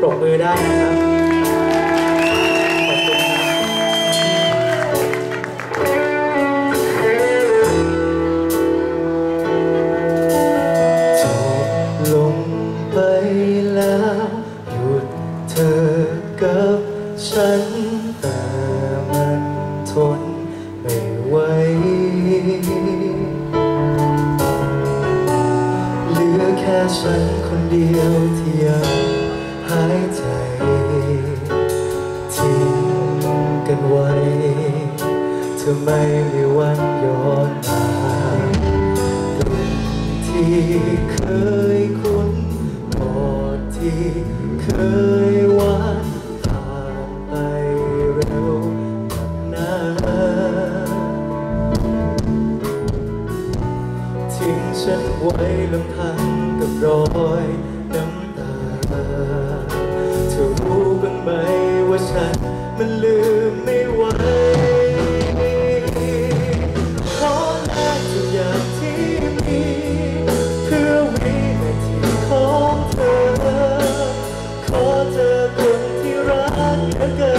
ปรบมือได้นะครับขอบคุณครับจบลงไปแล้วหยุดเธอกับฉันแต่มันทนไม่ไหวเหลือแค่ฉันคนเดียวที่ยังายใจ ทิ้งกันไว้ เธอไม่มีวันย้อนมาตรงที่เคยคุ้นหมดที่เคยหวานผ่านไปเร็วกับนานทิ้งฉันไว้ลำพังกับรอยน้ำ มว่าฉันมันลืมไม่ไหวขอแลกทุกอย่างที่มีเพื่อวินาทีของเธอ ขอเจอคนที่รักเธอเกิน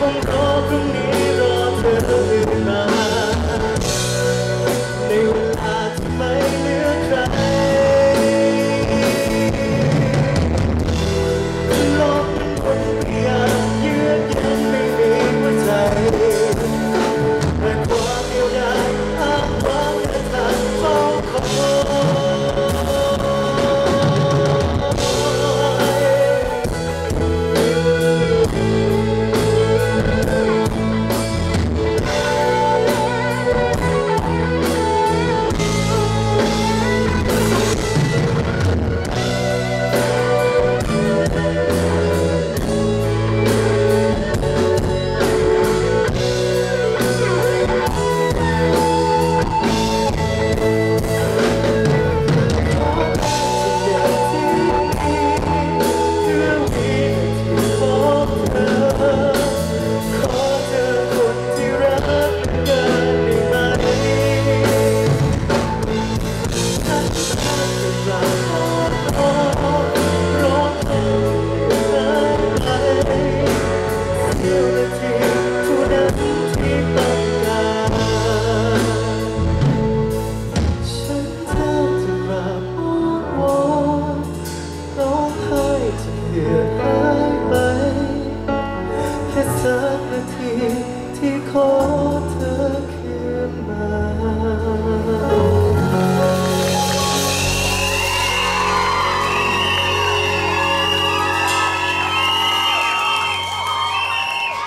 ยังคง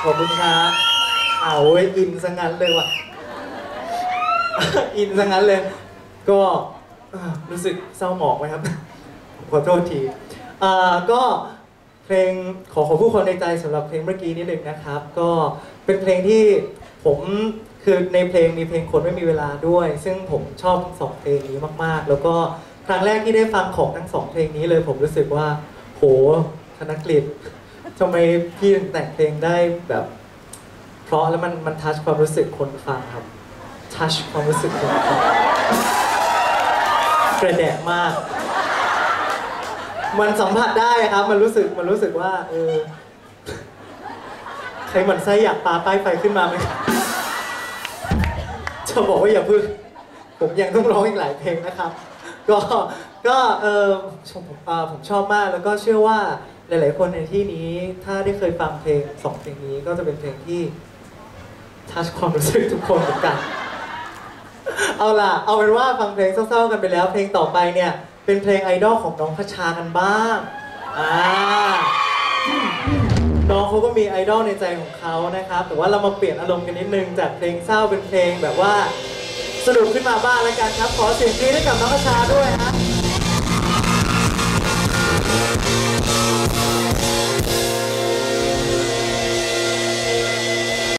อบคุณครับเอาเว้อินซะงั้นเลยว่ะ อินซะงั้นเลย ก็รู้สึกเศร้าหมองไหมครับ ขอโทษทีอ่าก็เพลงขอขอผู้คนในใจสำหรับเพลงเมื่อกี้นิดหนึ่งนะครับ ก็เป็นเพลงที่ผมคือในเพลงมีเพลงคนไม่มีเวลาด้วย ซึ่งผมชอบสองเพลงนี้มากๆ แล้วก็ครั้งแรกที่ได้ฟังของทั้งสองเพลงนี้เลย ผมรู้สึกว่า โหธนกฤษ ทำไมพี่ถึงแต่งเพลงได้แบบ เพราะแล้วมันมันทัชความรู้สึกคนฟังครับ ทัชความรู้สึกคนฟังกระแดะมาก มันสัมผัสได้ครับ มันรู้สึกมันรู้สึกว่า เออใครหมันไส้อยากปาป้ายไฟขึ้นมาไหมจะบอกว่าอย่าพึ่งผมยังต้องร้องอีกหลายเพลงนะครับ ก็ก็เออผมเอ่อผมชอบมากแล้วก็เชื่อว่า หลาย ๆ คนในที่นี้ถ้าได้เคยฟังเพลงสองเพลงนี้ก็จะเป็นเพลงที่ทัชความรู้สึกทุกคนเหมือนกัน เอาล่ะ เอาเป็นว่าฟังเพลงเศร้า ๆ กันไปแล้ว เพลงต่อไปเนี่ย เป็นเพลงไอดอลของน้องพชชากันบ้างอ่าน้องเขาก็มีไอดอลในใจของเขานะครับ แต่ว่าเรามาเปลี่ยนอารมณ์กันนิดนึงจากเพลงเศร้าเป็นเพลงแบบว่าสนุกขึ้นมาบ้างแล้วกันครับ ขอเสียงกรี๊ดให้กับน้องพชาด้วยฮะ